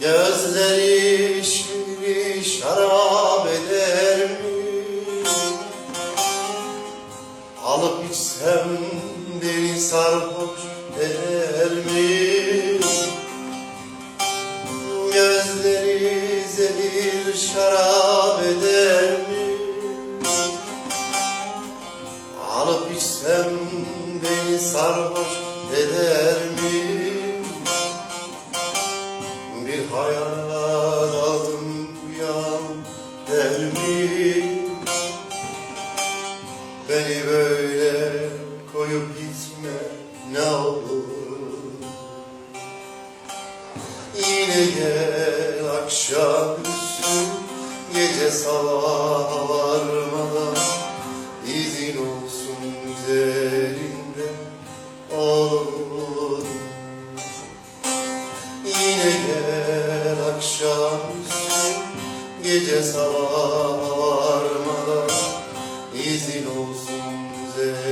Gözleri şimdi şarap eder mi? Alıp içsem beni sarhoş eder mi? Şarap eder mi? Alıp içsem beni sarhoş eder mi? Bir hayal aldım uyan der mi? Beni böyle koyup gitme ne olur Yine gel akşamüstü sarmadan izin olsun üzerinde ağlarım Yine gel akşam gece sarmadan izin olsun üzerinde.